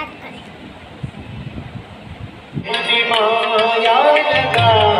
યાદ કરે.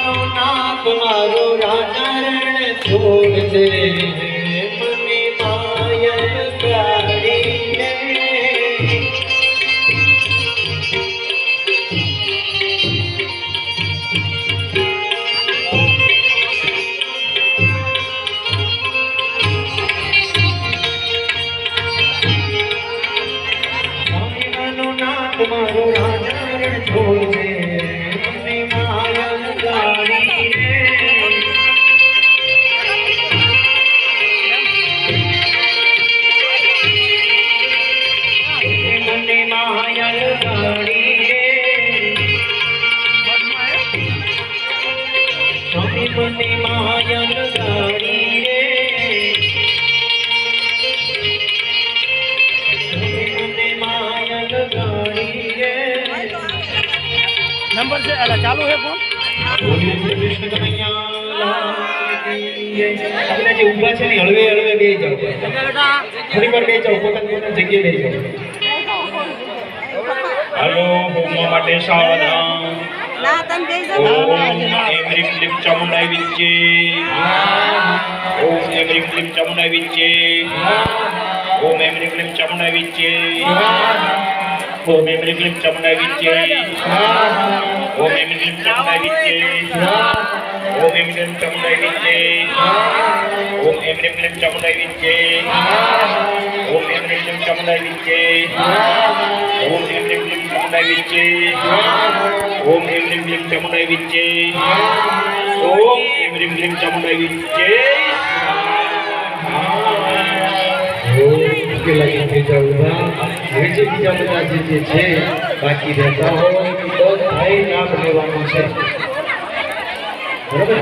નાથ મારો રાજા રણછોડ છે મને મને માયા ગાડી રે સ્વામી મને માયા ગાડી રે નંબર છે અલા ચાલુ છે ફોન બોલીએ શ્રી કૃષ્ણ કનૈયા લાલ કી જય. આપણે જે ઊભા છે ને હળવે હળવે બે જાઓ થોડી વાર બે જાઓ પોતાની પોતાની જગ્યાએ બે જાઓ હાલો હોમવા માટે સાવધાન ના તમે બે ઓમ એમ રીમ ક્લીમ ચામુંડાઈ વિચ્ચે ઓમ એમ રીમ ક્લીમ ચામુંડાઈ વિચ્ચે ઓમ એમ રીમ ક્લીમ ચામુંડાઈ વિચ્ચે ઓમ એમ રીમ ક્લીમ ચામુંડાઈ વિચ્ચે ઓમ એમ રીમ ચામુંડાઈ વિચ્ચે ઓમ એમ રીમ ચામુંડાઈ વિચ્ચે ઓમ એમ રીમ ક્લીમ ચામુંડાઈ વિચ્ચે ઓમ એમ રીમ ક્લીમ ચામુંડાઈ વિચ્ચે ઓમ એમ રીમ ક્લીમ ચામુંડાઈ વિચ્ચે ઓમ એમ રીમ ક્લીમ ચામુંડાઈ પેલા જે બીજા ઊભા હવે જે બીજા બધા જે છે બાકી રહેતા હોય તો ભાઈ નામ લેવાનું છે બરાબર?